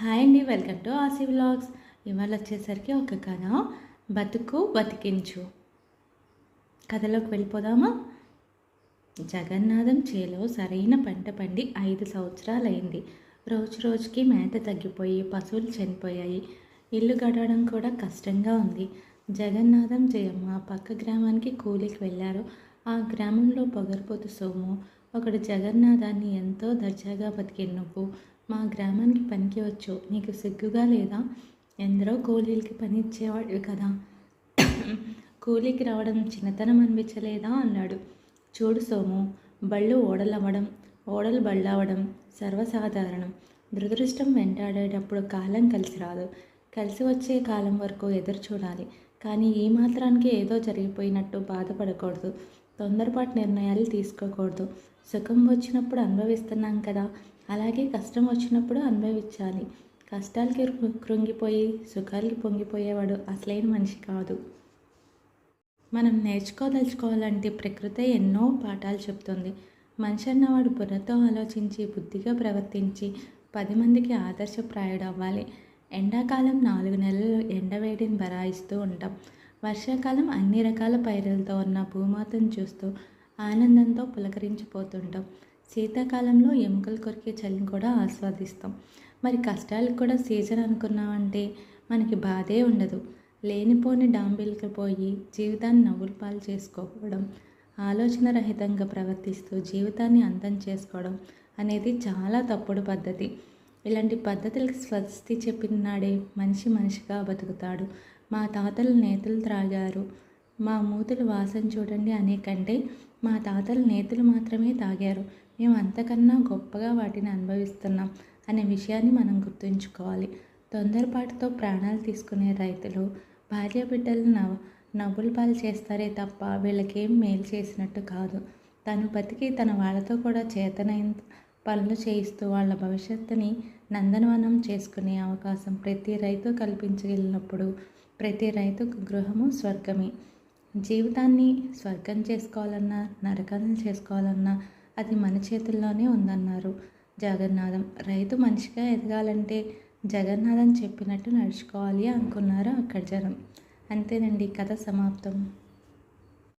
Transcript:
Hi అండి welcome to ఆసి vlogs. ఇవాళ వచ్చేసరికి ఒక కథ. బతుకు బతికించు. కథలోకి వెళ్ళిపోదామా? జగన్నాథం చేలో సరైన పంట పండి ఐదు సంవత్సరాలైంది. రోజు రోజుకి మేత తగ్గిపోయి పశువులు చనిపోయాయి. ఇల్లు గడవడం కూడా కష్టంగా ఉంది. జగన్నాథం జయమ్మ పక్క గ్రామానికి కూలికి వెళ్ళారు. ఆ గ్రామంలో పొగరపోతు సోము ఒకడు జగన్నాథాన్ని ఎంతో దర్జాగా బతికే నువ్వు. మా గ్రామానికి పనికి వచ్చు నీకు సిగ్గుగా లేదా? ఎందరో కూలీలకి పని ఇచ్చేవాడు కదా. కూలీకి రావడం చిన్నతనం అనిపించలేదా? అన్నాడు. చూడు సోము బళ్ళు ఓడలవ్వడం ఓడలు బళ్ళవడం సర్వసాధారణం. దురదృష్టం వెంటాడేటప్పుడు కాలం కలిసి రాదు. కలిసి వచ్చే కాలం వరకు ఎదురు చూడాలి. కానీ ఈ మాత్రానికి ఏదో జరిగిపోయినట్టు బాధపడకూడదు. తొందరపాటు నిర్ణయాలు తీసుకోకూడదు. సుఖం వచ్చినప్పుడు అనుభవిస్తున్నాం కదా. అలాగే కష్టం వచ్చినప్పుడు అనుభవించాలి. కష్టాలకి కృంగిపోయి సుఖాలకి పొంగిపోయేవాడు అసలైన మనిషి కాదు. మనం నేర్చుకోదలుచుకోవాలంటే ప్రకృతి ఎన్నో పాఠాలు చెప్తుంది. మనిషి అన్నవాడు బుర్రతో ఆలోచించి బుద్ధిగా ప్రవర్తించి పది మందికి ఆదర్శప్రాయుడు అవ్వాలి ఎండాకాలం నాలుగు నెలలు ఎండవేడిని బరాయిస్తూ ఉంటాం. వర్షాకాలం అన్ని రకాల పైరులతో ఉన్న భూమాతను చూస్తూ ఆనందంతో పులకరించిపోతుంటాం. శీతాకాలంలో ఎముకలు కొరికే చలిని కూడా ఆస్వాదిస్తాం. మరి కష్టాలకు కూడా సీజన్ అనుకున్నామంటే మనకి బాధే ఉండదు. లేనిపోని డాంబిల్కి పోయి జీవితాన్ని నవ్వుల పాలు చేసుకోవడం ఆలోచన రహితంగా ప్రవర్తిస్తూ జీవితాన్ని అంతం చేసుకోవడం అనేది చాలా తప్పుడు పద్ధతి. ఇలాంటి పద్ధతులకు స్వస్తి చెప్పిన నాడే మనిషి మనిషిగా బతుకుతాడు. మా తాతలు నేతలు త్రాగారు. మా మూతులు వాసన చూడండి అనే కంటే మా తాతలు నేతలు మాత్రమే తాగారు. మేము అంతకన్నా గొప్పగా వాటిని అనుభవిస్తున్నాం అనే విషయాన్ని మనం గుర్తుంచుకోవాలి. తొందరపాటుతో ప్రాణాలు తీసుకునే రైతులు భార్య బిడ్డలు నవ్వు నవ్వుల పాలు చేస్తారే తప్ప వీళ్ళకేం మేలు చేసినట్టు కాదు. తను బతికి తన వాళ్ళతో కూడా చేతనైన పనులు చేయిస్తూ వాళ్ళ భవిష్యత్తుని నందనవనం చేసుకునే అవకాశం ప్రతి రైతు కల్పించగలిగినప్పుడు ప్రతి రైతుకు గృహము స్వర్గమే. జీవితాన్ని స్వర్గం చేసుకోవాలన్నా నరకాన్ని చేసుకోవాలన్నా అది మన చేతుల్లోనే ఉందన్నారు జగన్నాథం. రైతు మనిషిగా ఎదగాలంటే జగన్నాథం చెప్పినట్టు నడుచుకోవాలి అనుకున్నారు అక్కడ జనం. అంతేనండి కథ సమాప్తం.